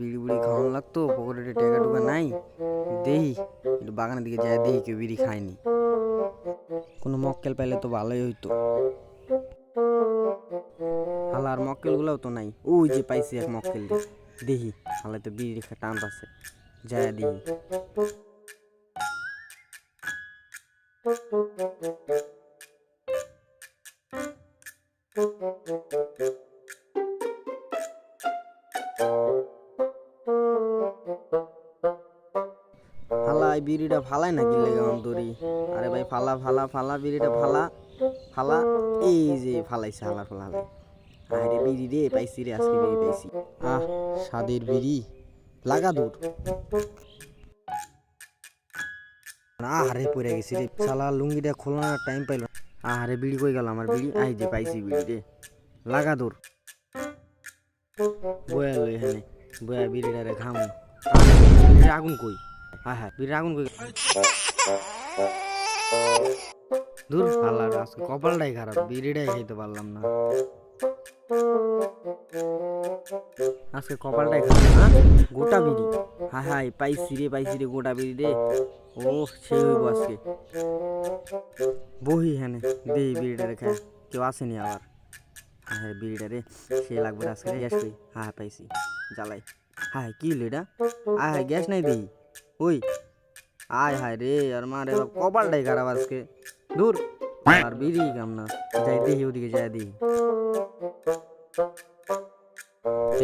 বিড়ি বুড়ি খাওয়ানো লাগতো, পকেটে টাকা টুকা নাই দেহি একটু বাগানের দিকে যায় দেহি কেউ বিড়ি খায়নি। কোনো মক্কেল পাইলে তো ভালোই হইতো। হালার মক্কেলগুলোও তো নাই, ওই যে পাইছি এক মক্কেল দেহি হালে তো বিড়ি খা টান আছে, যায় দেহি এই বিড়িটা ফালাই নাকি দড়ি? আরে ভাই, ফালা ফালা ফালা, বিড়িটা ফালা ফালা। এই যে ফালাইছে, হালা, ফালা আরে বিড়ি রে, পাইছি রে, আজকে বিড়ি পাইছি। আহ, স্বাদের বিড়ি। লাগা দূর। আহারে পড়ে গেছি রে, শালা, লুঙ্গিটা খোলানোর টাইম পাইল না। আহারে বিড়ি কই গেল আমার বিড়ি? আই যে পাইছি বিড়ি রে। লাগা দূর। বয়া লই এখানে, বয়া বিড়িটা রে ঘামু আগুন কই? হ্যাঁ হ্যাঁ বিড়ির আগুন কই? দূর পাল্লা আজকে কপালটাই খারাপ, বিড়িটাই খাইতে পারলাম না। আজকে কপালটাই খারাপ হ্যাঁ? গোটা বিড়ি। হ্যাঁ হ্যাঁ পাইছি রে পাইছি রে, গোটা বিড়ি রে। ও, সে হইব আজকে। বহি হ্যাঁ দেই বিড়িটা রেখে কেউ আসেনি আবার। হ্যাঁ হ্যাঁ বিড়িটা রে সে লাগবে আজকে, গ্যাস কই হ্যাঁ হ্যাঁ পাইছি, জ্বালাই। হ্যাঁ হ্যাঁ কি হলো এটা? আয় হ্যাঁ গ্যাস নাই দেই। ওই আয় হায় রে আর মা রে বাপ, কপালটাই খারাপ আজকে। দূর আর বিড়ি কাম না। যাই দেখি ওদিকে যাই দেখি।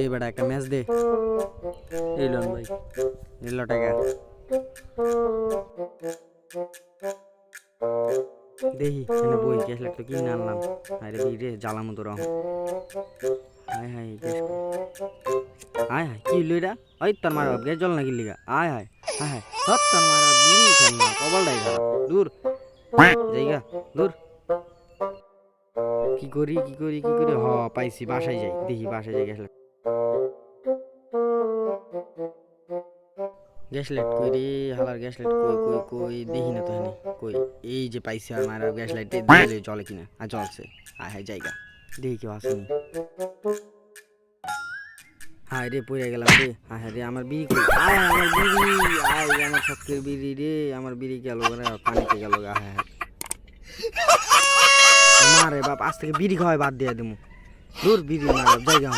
এই বেটা একটা ম্যাচ দে। এই লোন ভাই এলো টাকা দেখি এখানে বই গ্যাস লাগতো কিনে আনলাম। আরে বিড়ি রে জ্বালামো তো রং হায় হায় গ্যাস হায় হায় কি এটা? ওই তোর মার বাপ গ্যাস জল না কিনলি গা আয় হায়। হায় হায়। কি করি কি করি কি করি? হ, পাইছি, বাসায় যাই। দেখি, বাসায় যাই, গ্যাস গ্যাস লাইট কই রে হালার গ্যাস লাইট কই কই কই? দেখি না তো এখানে কই? এই যে পাইছি আর মারা গ্যাস লাইট দিলে জলে কিনা। আর জলছে আয় হায় দেখি কেউ আসেনি হায় পড়ে গেলাম রে। হায় রে, আমার বিড়ি আয়, আমার বিড়ি, আয়, আমার ছক্কের বিড়ি রে। আমার বিড়ি গেল পানিতে গেল গা হায় বাপ, আজ থেকে বিড়ি খাওয়াই বাদ দিয়ে দেবো দূর বিড়ি মারা জায়গা